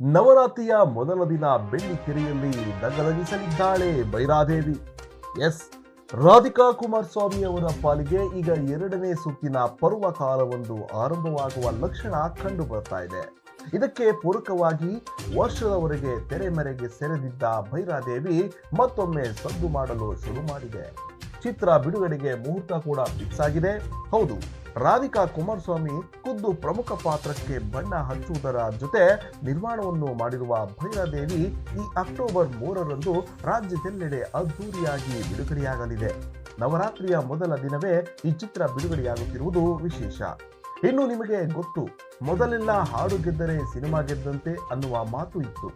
ನವರಾತ್ರಿಯ ಮೊದಲ ದಿನ ಬೆಳ್ಳಿ ಕೆರೆಯಲ್ಲಿ ದಗದಗಿಸಲಿದ್ದಾಳೆ ಬೈರಾದೇವಿ. ಎಸ್. ರಾಧಿಕಾ ಕುಮಾರಸ್ವಾಮಿ ಅವರ ಪಾಲಿಗೆ ಈಗ ಎರಡನೇ ಸುತ್ತಿನ ಪರ್ವ ಕಾಲವೊಂದು ಆರಂಭವಾಗುವ ಲಕ್ಷಣ ಕಂಡು ಬರ್ತಾ ಇದೆ. ಇದಕ್ಕೆ ಪೂರಕವಾಗಿ ವರ್ಷದವರೆಗೆ ತೆರೆಮರೆಗೆ ಸೆರೆದಿದ್ದ ಭೈರಾದೇವಿ ಮತ್ತೊಮ್ಮೆ ಸದ್ದು ಮಾಡಲು ಶುರು ಮಾಡಿದೆ. ಚಿತ್ರ ಬಿಡುಗಡೆಗೆ ಮುಹೂರ್ತ ಕೂಡ ಫಿಕ್ಸ್ ಆಗಿದೆ. ಹೌದು ರಾಧಿಕಾ ಕುಮಾರಸ್ವಾಮಿ ಖುದ್ದು ಪ್ರಮುಖ ಪಾತ್ರಕ್ಕೆ ಬಣ್ಣ ಹಚ್ಚುವುದರ ಜೊತೆ ನಿರ್ಮಾಣವನ್ನು ಮಾಡಿರುವ ಭೈರಾದೇವಿ ಈ ಅಕ್ಟೋಬರ್ ಮೂರರಂದು ರಾಜ್ಯದೆಲ್ಲೆಡೆ ಅದ್ದೂರಿಯಾಗಿ ಬಿಡುಗಡೆಯಾಗಲಿದೆ. ನವರಾತ್ರಿಯ ಮೊದಲ ದಿನವೇ ಈ ಚಿತ್ರ ಬಿಡುಗಡೆಯಾಗುತ್ತಿರುವುದು ವಿಶೇಷ. ಇನ್ನು ನಿಮಗೆ ಗೊತ್ತು, ಮೊದಲೆಲ್ಲ ಹಾಡು ಗೆದ್ದರೆ ಸಿನಿಮಾ ಗೆದ್ದಂತೆ ಅನ್ನುವ ಮಾತು ಇತ್ತು.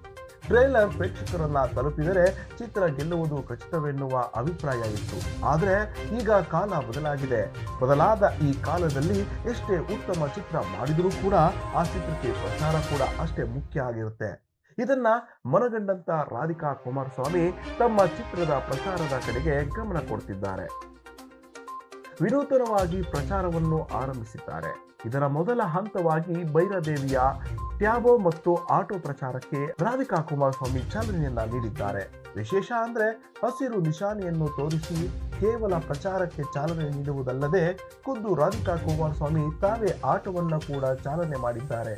ಟ್ರೇಲರ್ ಪ್ರೇಕ್ಷಕರನ್ನ ತಲುಪಿದರೆ ಚಿತ್ರ ಗೆಲ್ಲುವುದು ಖಚಿತವೆನ್ನುವ ಅಭಿಪ್ರಾಯ ಇತ್ತು. ಆದರೆ ಈಗ ಕಾಲ ಬದಲಾಗಿದೆ. ಬದಲಾದ ಈ ಕಾಲದಲ್ಲಿ ಎಷ್ಟೇ ಉತ್ತಮ ಚಿತ್ರ ಮಾಡಿದರೂ ಕೂಡ ಆ ಚಿತ್ರಕ್ಕೆ ಪ್ರಚಾರ ಕೂಡ ಅಷ್ಟೇ ಮುಖ್ಯ ಆಗಿರುತ್ತೆ. ಇದನ್ನ ಮನಗಂಡಂತ ರಾಧಿಕಾ ಕುಮಾರಸ್ವಾಮಿ ತಮ್ಮ ಚಿತ್ರದ ಪ್ರಚಾರದ ಕಡೆಗೆ ಗಮನ ಕೊಡ್ತಿದ್ದಾರೆ. ವಿನೂತನವಾಗಿ ಪ್ರಚಾರವನ್ನು ಆರಂಭಿಸಿದ್ದಾರೆ. ಇದರ ಮೊದಲ ಹಂತವಾಗಿ ಭೈರದೇವಿಯ ಟ್ಯಾಬೋ ಮತ್ತು ಆಟೋ ಪ್ರಚಾರಕ್ಕೆ ರಾಧಿಕಾ ಕುಮಾರಸ್ವಾಮಿ ಚಾಲನೆಯನ್ನ ನೀಡಿದ್ದಾರೆ. ವಿಶೇಷ ಅಂದ್ರೆ ಹಸಿರು ನಿಶಾನೆಯನ್ನು ತೋರಿಸಿ ಕೇವಲ ಪ್ರಚಾರಕ್ಕೆ ಚಾಲನೆ ನೀಡುವುದಲ್ಲದೆ ಖುದ್ದು ರಾಧಿಕಾ ಕುಮಾರಸ್ವಾಮಿ ತಾವೇ ಆಟೋವನ್ನು ಕೂಡ ಚಾಲನೆ ಮಾಡಿದ್ದಾರೆ.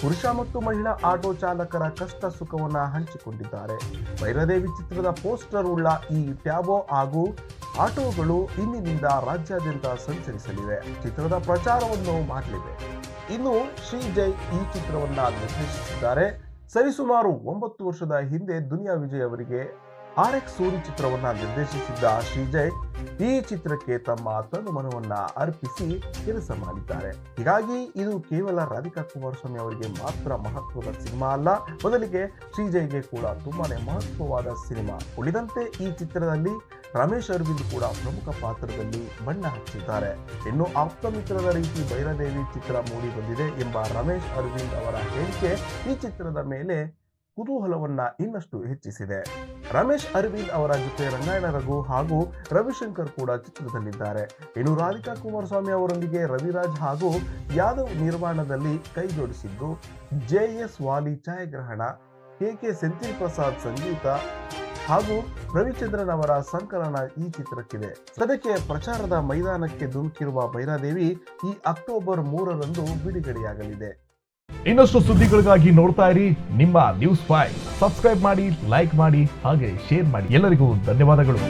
ಪುರುಷ ಮತ್ತು ಮಹಿಳಾ ಆಟೋ ಚಾಲಕರ ಕಷ್ಟ ಸುಖವನ್ನ ಹಂಚಿಕೊಂಡಿದ್ದಾರೆ. ಭೈರದೇವಿ ಚಿತ್ರದ ಪೋಸ್ಟರ್ ಉಳ್ಳ ಈ ಟ್ಯಾಬೋ ಹಾಗೂ ಆಟೋಗಳು ಇಂದಿನಿಂದ ರಾಜ್ಯಾದ್ಯಂತ ಸಂಚರಿಸಲಿವೆ. ಚಿತ್ರದ ಪ್ರಚಾರವನ್ನು ಮಾಡಲಿವೆ. ಇನ್ನು ಶ್ರೀಜಯ್ ಈ ಚಿತ್ರವನ್ನ ನಿರ್ದೇಶಿಸಿದ್ದಾರೆ. ಸರಿಸುಮಾರು ಒಂಬತ್ತು ವರ್ಷದ ಹಿಂದೆ ದುನಿಯಾ ವಿಜಯ್ ಅವರಿಗೆ ಆರ್ ಎಕ್ಸ್ ಸೂರಿ ಚಿತ್ರವನ್ನ ನಿರ್ದೇಶಿಸಿದ್ದ ಶ್ರೀಜಯ್ ಈ ಚಿತ್ರಕ್ಕೆ ತಮ್ಮ ತನುಮನವನ್ನ ಅರ್ಪಿಸಿ ಕೆಲಸ ಮಾಡಿದ್ದಾರೆ. ಹೀಗಾಗಿ ಇದು ಕೇವಲ ರಾಧಿಕಾ ಕುಮಾರಸ್ವಾಮಿ ಅವರಿಗೆ ಮಾತ್ರ ಮಹತ್ವದ ಸಿನಿಮಾ ಅಲ್ಲ, ಬದಲಿಗೆ ಶ್ರೀಜಯ್ಗೆ ಕೂಡ ತುಂಬಾನೇ ಮಹತ್ವವಾದ ಸಿನಿಮಾ ಉಳಿದಂತೆ ಈ ಚಿತ್ರದಲ್ಲಿ ರಮೇಶ್ ಅರವಿಂದ್ ಕೂಡ ಪ್ರಮುಖ ಪಾತ್ರದಲ್ಲಿ ಬಣ್ಣ ಹಚ್ಚಿದ್ದಾರೆ. ಇನ್ನು ಆಪ್ತಮಿತ್ರದ ರೀತಿ ಭೈರದೇವಿ ಚಿತ್ರ ಮೂಡಿ ಬಂದಿದೆ ಎಂಬ ರಮೇಶ್ ಅರವಿಂದ್ ಅವರ ಹೇಳಿಕೆ ಈ ಚಿತ್ರದ ಮೇಲೆ ಕುತೂಹಲವನ್ನ ಇನ್ನಷ್ಟು ಹೆಚ್ಚಿಸಿದೆ. ರಮೇಶ್ ಅರವಿಂದ್ ಅವರ ಜೊತೆ ರಂಗಾಯಣ ರಘು ಹಾಗೂ ರವಿಶಂಕರ್ ಕೂಡ ಚಿತ್ರದಲ್ಲಿದ್ದಾರೆ. ಇನ್ನು ರಾಧಿಕಾ ಕುಮಾರಸ್ವಾಮಿ ಅವರೊಂದಿಗೆ ರವಿರಾಜ್ ಹಾಗೂ ಯಾದವ್ ನಿರ್ಮಾಣದಲ್ಲಿ ಕೈಜೋಡಿಸಿದ್ದು ಜೆ ಎಸ್ ವಾಲಿ ಛಾಯಾಗ್ರಹಣ, ಕೆ ಕೆ ಸೆಂಥಿಲ್ ಪ್ರಸಾದ್ ಸಂಗೀತ ಹಾಗೂ ರವಿಚಂದ್ರನ್ ಅವರ ಸಂಕಲನ ಈ ಚಿತ್ರಕ್ಕಿದೆ. ಸದ್ಯಕ್ಕೆ ಪ್ರಚಾರದ ಮೈದಾನಕ್ಕೆ ಧುಮುಕಿರುವ ಭೈರಾದೇವಿ ಈ ಅಕ್ಟೋಬರ್ ಮೂರರಂದು ಬಿಡುಗಡೆಯಾಗಲಿದೆ. ಇನ್ನಷ್ಟು ಸುದ್ದಿಗಳಿಗಾಗಿ ನೋಡ್ತಾ ಇರಿ ನಿಮ್ಮ ನ್ಯೂಸ್ ಫೈವ್ ಸಬ್ಸ್ಕ್ರೈಬ್ ಮಾಡಿ, ಲೈಕ್ ಮಾಡಿ, ಹಾಗೆ ಶೇರ್ ಮಾಡಿ. ಎಲ್ಲರಿಗೂ ಧನ್ಯವಾದಗಳು.